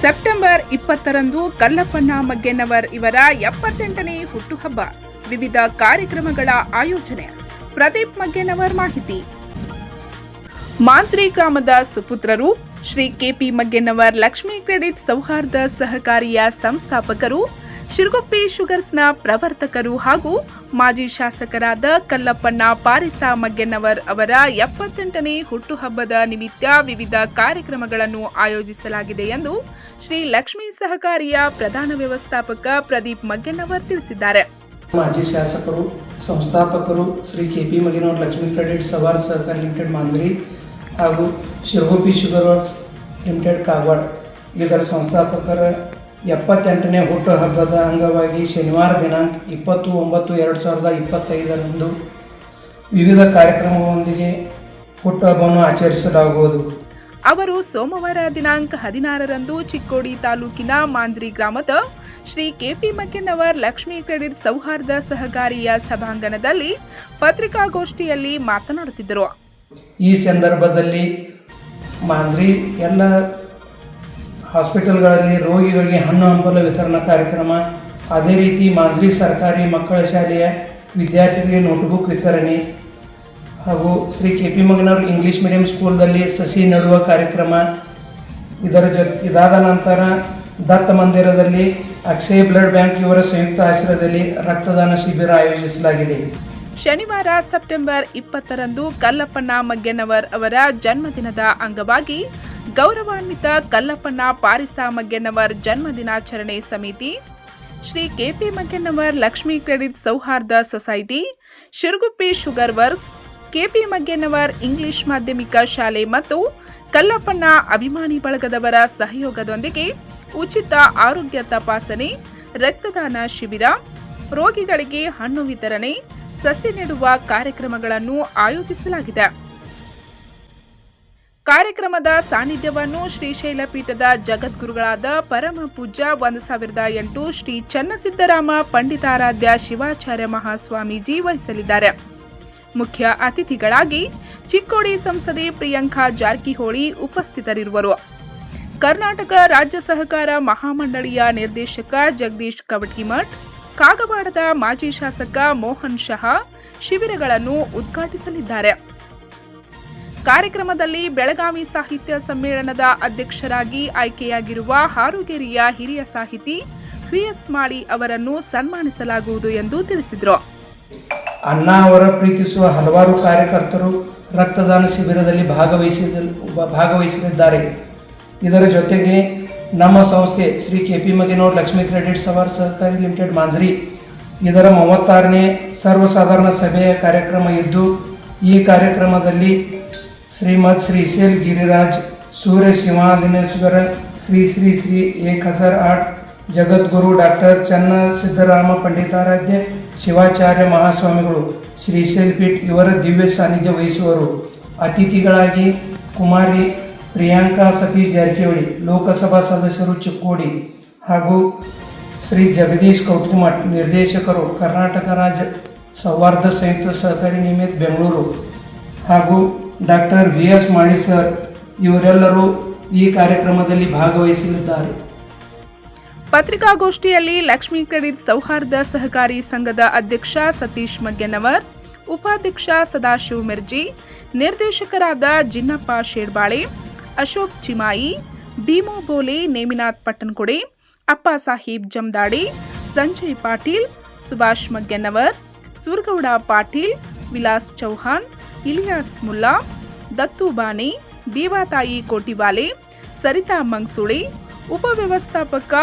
September ಇಪ್ಪತ್ತರಂದು ಕಲ್ಲಪ್ಪಣ್ಣ ಮಗ್ಗೆನವರ್ ಇವರ ಎಪ್ಪತ್ತೆಂಟನೇ ಹುಟ್ಟುಹಬ್ಬ. ವಿವಿಧ ಕಾರ್ಯಕ್ರಮಗಳ ಆಯೋಜನೆ. ಪ್ರದೀಪ್ ಮಗ್ಗೆನವರ್ ಮಾಹಿತಿ. ಮಾಂಜ್ರಿ ಗ್ರಾಮದ ಸುಪುತ್ರರು, ಶ್ರೀ ಕೆಪಿ ಮಗ್ಗೆನವರ್ ಲಕ್ಷ್ಮೀ ಕ್ರೆಡಿಟ್ ಸೌಹಾರ್ದ ಸಹಕಾರಿಯ ಸಂಸ್ಥಾಪಕರು, ಶಿರಗುಪ್ಪಿ ಶುಗರ್ಸ್ನ ಪ್ರವರ್ತಕರು ಹಾಗೂ ಮಾಜಿ ಶಾಸಕರಾದ ಕಲ್ಲಪ್ಪಣ್ಣ ಪಾರಿಸ ಮಗ್ಗೆನವರ್ ಅವರ ಎಪ್ಪತ್ತೆಂಟನೇ ಹುಟ್ಟುಹಬ್ಬದ ನಿಮಿತ್ತ ವಿವಿಧ ಕಾರ್ಯಕ್ರಮಗಳನ್ನು ಆಯೋಜಿಸಲಾಗಿದೆ ಎಂದು ಶ್ರೀ ಲಕ್ಷ್ಮೀ ಸಹಕಾರಿಯ ಪ್ರಧಾನ ವ್ಯವಸ್ಥಾಪಕ ಪ್ರದೀಪ್ ಮಗ್ಗೆನವರ್ ತಿಳಿಸಿದ್ದಾರೆ. ಮಾಜಿ ಶಾಸಕರು, ಸಂಸ್ಥಾಪಕರು Shri K P Maginavar Lakshmi credit sawar ಸಹಕಾರಿ ಲಿಮಿಟೆಡ್ ಮಾಂದ್ರಿ ಹಾಗೂ Shiragopi sugar works limited Kagwad. ಇದರ ಸಂಸ್ಥಾಪಕರ ಎಪ್ಪತ್ತೆಂಟನೇ ಹುಟ್ಟುಹಬ್ಬದ ಅಂಗವಾಗಿ ಶನಿವಾರ ದಿನಾಂಕ ಇಪ್ಪತ್ತು ಒಂಬತ್ತು ಎರಡು ಸಾವಿರದ ಇಪ್ಪತ್ತೈದರಂದು ವಿವಿಧ ಕಾರ್ಯಕ್ರಮಗಳೊಂದಿಗೆ ಹುಟ್ಟುಹಬ್ಬವನ್ನು ಆಚರಿಸಲಾಗುವುದು. ಅವರು ಸೋಮವಾರ ದಿನಾಂಕ ಹದಿನಾರರಂದು ಚಿಕ್ಕೋಡಿ ತಾಲೂಕಿನ ಮಾಂಜ್ರಿ ಗ್ರಾಮದ ಶ್ರೀ ಕೆಪಿ ಮಗ್ಗೆನವರ್ ಲಕ್ಷ್ಮೀ ಕ್ರೆಡಿಟ್ ಸೌಹಾರ್ದ ಸಹಕಾರಿಯ ಸಭಾಂಗಣದಲ್ಲಿ ಪತ್ರಿಕಾಗೋಷ್ಠಿಯಲ್ಲಿ ಮಾತನಾಡುತ್ತಿದ್ದರು. ಈ ಸಂದರ್ಭದಲ್ಲಿ ಮಾಂಜ್ರಿ ಎಲ್ಲ ಹಾಸ್ಪಿಟಲ್ಗಳಲ್ಲಿ ರೋಗಿಗಳಿಗೆ ಹಣ್ಣು ಹಂಪಲ ವಿತರಣಾ ಕಾರ್ಯಕ್ರಮ, ಅದೇ ರೀತಿ ಮಾಂಜ್ರಿ ಸರ್ಕಾರಿ ಮಕ್ಕಳ ಶಾಲೆಯ ವಿದ್ಯಾರ್ಥಿಗಳಿಗೆ ನೋಟ್ಬುಕ್ ವಿತರಣೆ ಹಾಗೂ ಶ್ರೀ ಕೆ ಪಿ ಮಗನವರು ಇಂಗ್ಲೀಷ್ ಮೀಡಿಯಂ ಸ್ಕೂಲ್ದಲ್ಲಿ ಸಸಿ ನೆಡುವ ಕಾರ್ಯಕ್ರಮ ಇದರ ಜೊತೆ ಇದಾದ ನಂತರ ದತ್ತ ಮಂದಿರದಲ್ಲಿ ಅಕ್ಷಯ ಬ್ಲಡ್ ಬ್ಯಾಂಕ್ ಇವರ ಸಂಯುಕ್ತ ಆಶ್ರಯದಲ್ಲಿ ರಕ್ತದಾನ ಶಿಬಿರ ಆಯೋಜಿಸಲಾಗಿದೆ. ಶನಿವಾರ ಸೆಪ್ಟೆಂಬರ್ ಇಪ್ಪತ್ತರಂದು ಕಲ್ಲಪ್ಪಣ್ಣ ಮಗ್ಗೆನವರ್ ಅವರ ಜನ್ಮದಿನದ ಅಂಗವಾಗಿ ಗೌರವಾನ್ವಿತ ಕಲ್ಲಪ್ಪಣ್ಣ ಪಾರಿಸ ಮಗ್ಗೆನವರ್ ಜನ್ಮದಿನಾಚರಣೆ ಸಮಿತಿ, ಶ್ರೀ ಕೆಪಿ ಮಗ್ಗೆನವರ್ ಲಕ್ಷ್ಮೀ ಕ್ರೆಡಿಟ್ ಸೌಹಾರ್ದ society, Shiraguppi sugar works KP Maggenavar English ಮಾಧ್ಯಮಿಕ ಶಾಲೆ ಮತ್ತು ಕಲ್ಲಪ್ಪಣ್ಣ ಅಭಿಮಾನಿ ಬಳಗದವರ ಸಹಯೋಗದೊಂದಿಗೆ ಉಚಿತ ಆರೋಗ್ಯ ತಪಾಸಣೆ, ರಕ್ತದಾನ ಶಿಬಿರ, ರೋಗಿಗಳಿಗೆ ಹಣ್ಣು ವಿತರಣೆ, ಸಸಿ ನೆಡುವ ಕಾರ್ಯಕ್ರಮಗಳನ್ನು ಆಯೋಜಿಸಲಾಗಿದೆ. ಕಾರ್ಯಕ್ರಮದ ಸಾನ್ನಿಧ್ಯವನ್ನು ಶ್ರೀಶೈಲ ಪೀಠದ ಜಗದ್ಗುರುಗಳಾದ ಪರಮ ಪೂಜ್ಯ ಒಂದು ಸಾವಿರದ ಎಂಟು ಶ್ರೀ ಚನ್ನಸಿದ್ದರಾಮ ಪಂಡಿತಾರಾಧ್ಯ ಶಿವಾಚಾರ್ಯ ಮಹಾಸ್ವಾಮೀಜಿ ವಹಿಸಲಿದ್ದಾರೆ. ಮುಖ್ಯ ಅತಿಥಿಗಳಾಗಿ ಚಿಕ್ಕೋಡಿ ಸಂಸದೆ ಪ್ರಿಯಾಂಕಾ ಜಾರಕಿಹೊಳಿ ಉಪಸ್ಥಿತರಿರುವರು. ಕರ್ನಾಟಕ ರಾಜ್ಯ ಸಹಕಾರ ಮಹಾಮಂಡಳಿಯ ನಿರ್ದೇಶಕ ಜಗದೀಶ್ ಕವಟಿಮಠ್, ಕಾಗವಾಡದ ಮಾಜಿ ಶಾಸಕ ಮೋಹನ್ ಶಹಾ ಶಿಬಿರಗಳನ್ನು ಉದ್ಘಾಟಿಸಲಿದ್ದಾರೆ. ಕಾರ್ಯಕ್ರಮದಲ್ಲಿ ಬೆಳಗಾವಿ ಸಾಹಿತ್ಯ ಸಮ್ಮೇಳನದ ಅಧ್ಯಕ್ಷರಾಗಿ ಆಯ್ಕೆಯಾಗಿರುವ ಹಾರುಗೆರೆಯ ಹಿರಿಯ ಸಾಹಿತಿ ವಿಎಸ್ ಮಾಳಿ ಅವರನ್ನು ಸನ್ಮಾನಿಸಲಾಗುವುದು ಎಂದು ತಿಳಿಸಿದರು. ಅಣ್ಣ ಅವರ ಪ್ರೀತಿಸುವ ಹಲವಾರು ಕಾರ್ಯಕರ್ತರು ರಕ್ತದಾನ ಶಿಬಿರದಲ್ಲಿ ಭಾಗವಹಿಸಿದ ಭಾಗವಹಿಸಲಿದ್ದಾರೆ ಇದರ ಜೊತೆಗೆ ನಮ್ಮ ಸಂಸ್ಥೆ Shri K P Maginod Lakshmi credit sawar ಸಹಕಾರಿ ಲಿಮಿಟೆಡ್ ಮಾಂಜರಿ ಇದರ ಮೂವತ್ತಾರನೇ ಸರ್ವಸಾಧಾರಣ ಸಭೆಯ ಕಾರ್ಯಕ್ರಮ ಇದ್ದು, ಈ ಕಾರ್ಯಕ್ರಮದಲ್ಲಿ ಶ್ರೀಮದ್ ಶ್ರೀಶೈಲ್ ಗಿರಿರಾಜ್ ಸೂರ್ಯ ಶಿವಾಂಜನೇಶ್ವರ ಶ್ರೀ ಶ್ರೀ ಶ್ರೀ ಏಕ್ ಹಜಾರ್ ಆಟ್ ಜಗದ್ಗುರು ಡಾಕ್ಟರ್ ಚನ್ನ ಸಿದ್ದರಾಮ, ಪಂಡಿತಾರಾಧ್ಯ ಶಿವಾಚಾರ್ಯ ಮಹಾಸ್ವಾಮಿಗಳು ಶ್ರೀ ಶೈಲ್ಪೀಠ್ ಇವರ ದಿವ್ಯ ಸಾನ್ನಿಧ್ಯ ವಹಿಸುವರು. ಅತಿಥಿಗಳಾಗಿ ಕುಮಾರಿ ಪ್ರಿಯಾಂಕಾ ಸತೀಶ್ ಜಾರಕಿಹೊಳಿ, ಲೋಕಸಭಾ ಸದಸ್ಯರು ಚಿಕ್ಕೋಡಿ ಹಾಗೂ ಶ್ರೀ ಜಗದೀಶ್ ಕೌಟ್ಕುಮಾರ್ ನಿರ್ದೇಶಕರು ಕರ್ನಾಟಕ ರಾಜ್ಯ ಸೌಹಾರ್ದ ಸಂಯುಕ್ತ ಸಹಕಾರಿ ನಿಮಿತ್ ಬೆಂಗಳೂರು ಹಾಗೂ doctor V S Mali sir ಇವರೆಲ್ಲರೂ ಈ ಕಾರ್ಯಕ್ರಮದಲ್ಲಿ ಭಾಗವಹಿಸಲಿದ್ದಾರೆ. ಪತ್ರಿಕಾಗೋಷ್ಠಿಯಲ್ಲಿ ಲಕ್ಷ್ಮೀ ಕ್ರೆಡಿಟ್ ಸೌಹಾರ್ದ ಸಹಕಾರಿ ಸಂಘದ ಅಧ್ಯಕ್ಷ ಸತೀಶ್ ಮಗ್ಗೆನವರ್, ಉಪಾಧ್ಯಕ್ಷ ಸದಾಶಿವ ಮಿರ್ಜಿ, ನಿರ್ದೇಶಕರಾದ ಜಿನ್ನಪ್ಪ ಶೇರ್ಬಾಳೆ ಅಶೋಕ್ ಚಿಮಾಯಿ, ಭೀಮೋ ಬೋಲೆ, ನೇಮಿನಾಥ್ ಪಟ್ಟನ್ಕುಡಿ, ಅಪ್ಪ ಸಾಹೀಬ್ ಜಮದಾಡಿ, ಸಂಜಯ್ ಪಾಟೀಲ್, ಸುಭಾಷ್ ಮಗ್ಗೆನವರ್, ಸುರ್ಗೌಡ ಪಾಟೀಲ್, ವಿಲಾಸ್ ಚೌಹಾನ್ ಇಲಿಯಾಸ್ ಮುಲ್ಲಾ, ದತ್ತು ಬಾನಿ ಬೀವಾತಾಯಿ ಕೋಟಿವಾಲೆ, ಸರಿತಾ ಮಂಗ್ಸುಳಿ ಉಪವ್ಯವಸ್ಥಾಪಕ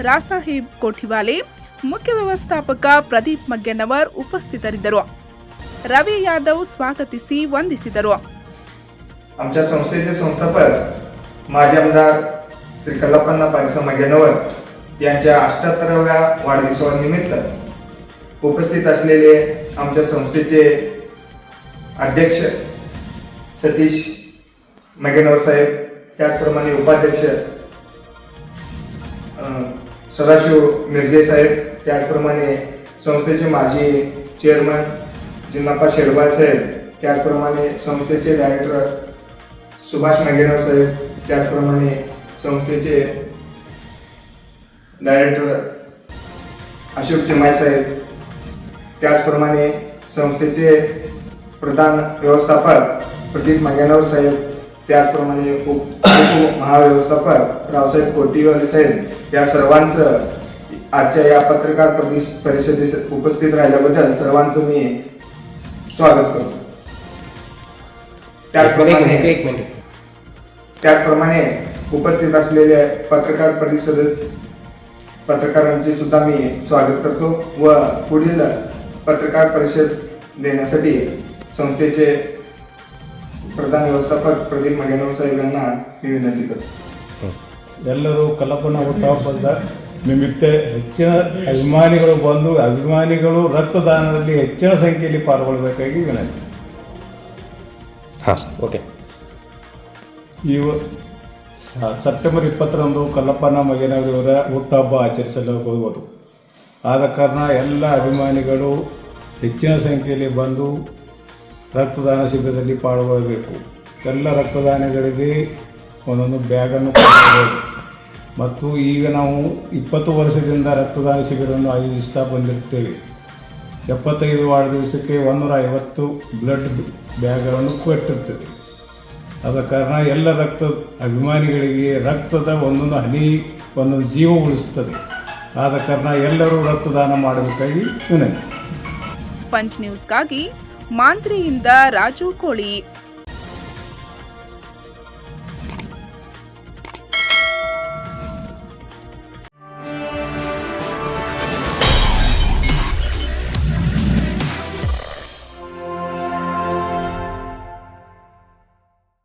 ರಾಸಾಹೇಬ್ ಕೋಠಿವಾಲೆ ಮುಖ್ಯ ವ್ಯವಸ್ಥಾಪಕ ಪ್ರದೀಪ್ ಮಗ್ಗೆನವರ್ ಉಪಸ್ಥಿತರಿದ್ದರು ರವಿ ಯಾದವ್ ಸ್ವಾಗತಿಸಿ ವಂದಿಸಿದರು आमच्या संस्थेचे संस्थापक माजी आमदार श्री कल्लप्पन्ना पारिसा मगेनवर यांच्या अष्ट्याहत्तराव्या वाढदिवसानिमित्त उपस्थित असलेले आमच्या संस्थेचे अध्यक्ष सतीश मगेनवर साहेब त्याचप्रमाणे उपाध्यक्ष अं, सदाशिव मिरजे साहेब त्याचप्रमाणे संस्थेचे माजी चेअरमन जिन्नाप्पा शेरबाळ साहेब त्याचप्रमाणे संस्थेचे डायरेक्टर सुभाष नागेराव साहेब त्याचप्रमाणे संस्थेचे डायरेक्टर अशोक चिमाय साहेब त्याचप्रमाणे संस्थेचे प्रधान व्यवस्थापक प्रदीप मंगेनवर साहेब त्याचप्रमाणे उप उप महाव्यवस्थापक रावसाहेब कोटीवाले साहेब या सर्वांचं आजच्या या पत्रकार परिषदेस उपस्थित राहिल्याबद्दल सर्वांचं मी स्वागत करतो. त्याचप्रमाणे त्याचप्रमाणे उपस्थित असलेल्या पत्रकार परिषदेत पत्रकारांचे सुद्धा मी स्वागत करतो व पुढील पत्रकार परिषद देण्यासाठी संस्थेचे प्रधान व्यवस्थापक प्रदीप मगेनवर साहेब यांना मी विनंती करतो ಎಲ್ಲರೂ ಕಲ್ಲಪ್ಪನ ಹುಟ್ಟುಹಬ್ಬದ ನಿಮಿತ್ತ ಹೆಚ್ಚಿನ ಅಭಿಮಾನಿಗಳು ಬಂದು ಅಭಿಮಾನಿಗಳು ರಕ್ತದಾನದಲ್ಲಿ ಹೆಚ್ಚಿನ ಸಂಖ್ಯೆಯಲ್ಲಿ ಪಾಲ್ಗೊಳ್ಳಬೇಕಾಗಿ ವಿನಂತಿ ಹಾಂ ಓಕೆ ಇವ ಸ- ಸೆಪ್ಟೆಂಬರ್ ಇಪ್ಪತ್ತರಂದು ಕಲ್ಲಪ್ಪನ ಮಗನವರ ಹುಟ್ಟುಹಬ್ಬ ಆಚರಿಸಲಾಗುವುದು ಆದ ಕಾರಣ ಎಲ್ಲ ಅಭಿಮಾನಿಗಳು ಹೆಚ್ಚಿನ ಸಂಖ್ಯೆಯಲ್ಲಿ ಬಂದು ರಕ್ತದಾನ ಶಿಬಿರದಲ್ಲಿ ಪಾಲ್ಗೊಳ್ಳಬೇಕು ಎಲ್ಲ ರಕ್ತದಾನಿಗಳಿಗೆ ಒಂದೊಂದು ಬ್ಯಾಗನ್ನು ಕೊಡಬೇಕು. ಮತ್ತು ಈಗ ನಾವು ಇಪ್ಪತ್ತು ವರ್ಷದಿಂದ ರಕ್ತದಾನ ಶಿಬಿರವನ್ನು ಆಯೋಜಿಸ್ತಾ ಬಂದಿರುತ್ತೇವೆ ಎಪ್ಪತ್ತೈದು ವಾರ ದಿವಸಕ್ಕೆ ಒಂದೂರ ಐವತ್ತು ಬ್ಲಡ್ ಬ್ಯಾಗ್ಗಳನ್ನು ಕೊಟ್ಟಿರ್ತೇವೆ. ಆದ ಕಾರಣ ಎಲ್ಲ ರಕ್ತ ಅಭಿಮಾನಿಗಳಿಗೆ ರಕ್ತದ ಒಂದೊಂದು ಹನಿ, ಒಂದೊಂದು ಜೀವ ಉಳಿಸ್ತದೆ. ಆದ ಕಾರಣ ಎಲ್ಲರೂ ರಕ್ತದಾನ ಮಾಡಬೇಕಾಗಿ ವಿನಂತಿ. ಪಂಚ್ ನ್ಯೂಸ್ಗಾಗಿ ಮಾಂಜ್ರಿಯಿಂದ ರಾಜು ಕೋಳಿ